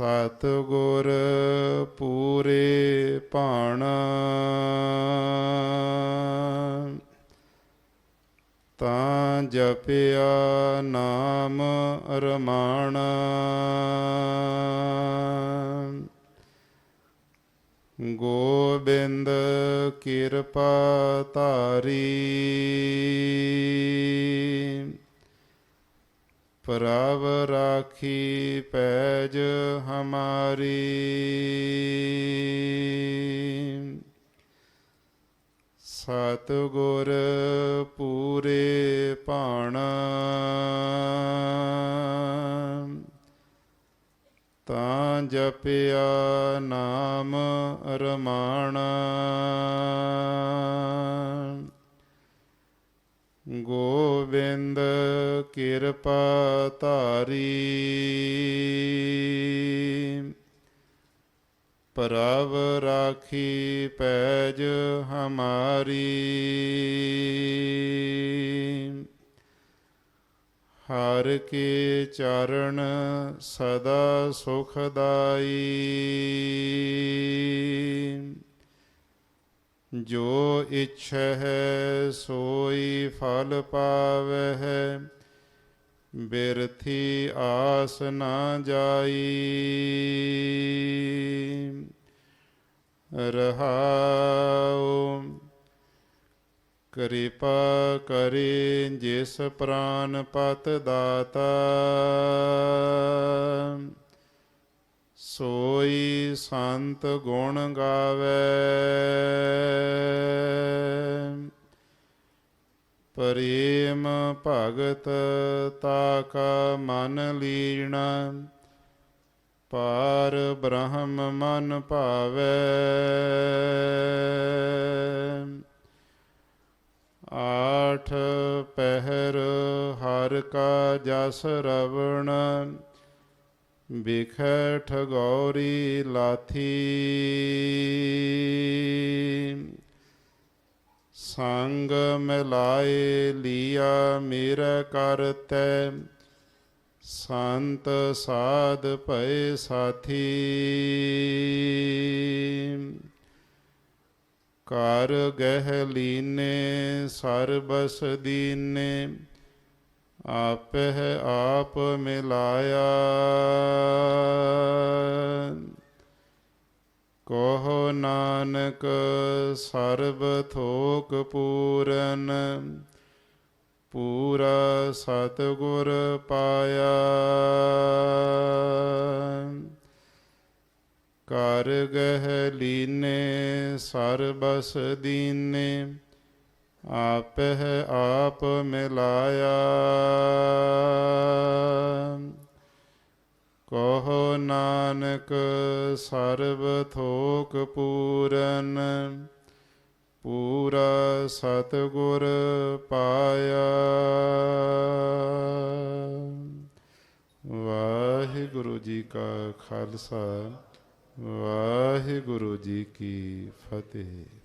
ਸਤਿਗੁਰ ਪੂਰੇ ਭਾਣਾ। ਤਾਂ ਜਪਿਆ ਨਾਮ ਰਮਾਣਾ। ਗੋਬਿੰਦ ਕਿਰਪਾ ਧਾਰੀ। ਪ੍ਰਭ ਰਾਖੀ ਪੈਜ ਹਮਾਰੀ। ਸਤਿਗੁਰ ਪੂਰੇ ਭਾਣਾ। ਤਾਂ ਜਪਿਆ ਨਾਮ ਰਮਾਣਾ। ਗੋਬਿੰਦ ਕਿਰਪਾ ਧਾਰੀ। ਪ੍ਰਭ ਰਾਖੀ ਪੈਜ ਹਮਾਰੀ। ਹਰ ਕੇ ਚਰਨ ਸਦਾ ਸੁਖਦਾਈ। ਜੋ ਇਛੈ ਸੋਈ ਫਲ ਪਾਵਹਿ, ਬਿਰਥੀ ਆਸ ਨਾ ਜਾਈ। ਰਹਾਉ, ਕਿਰਪਾ ਕਰੇ ਜਿਸ ਪ੍ਰਾਨ ਪਤ ਦਾਤਾ ਸੋਈ ਸੰਤ ਗੁਣ ਗਾਵੇ। ਪ੍ਰੇਮ ਭਗਤ ਤਾ ਕਾ ਮਨ ਲੀਣਾ ਪਾਰ ਬ੍ਰਹਮ ਮਨ ਭਾਵੇ। ਆਠ ਪਹਿਰ ਹਰ ਕਾ ਜਸ ਰਵਣ बिखठ गौरी लाथी। संग मिलाए लिया मेरा तै। संत साध पय साथी। कर गह लीने सर्बस दीने। ਆਪਹਿ ਆਪ ਮਿਲਾਇਆ। ਕੋਹ ਨਾਨਕ ਸਰਬ ਥੋਕ ਪੂਰਨ, ਪੂਰਾ ਸਤਿਗੁਰ ਪਾਇਆ। ਕਰ ਗਹਿ ਲੀਨੇ, ਸਰਬਸ ਦੀਨੇ ਆਪਹਿ ਆਪ ਮਿਲਾਇਆ। ਕਹੋ ਨਾਨਕ ਸਰਬ ਥੋਕ ਪੂਰਨ, ਪੂਰਾ ਸਤਿਗੁਰ ਪਾਇਆ। ਵਾਹਿਗੁਰੂ ਜੀ ਕਾ ਖਾਲਸਾ, ਵਾਹਿਗੁਰੂ ਜੀ ਕੀ ਫਤਿਹ।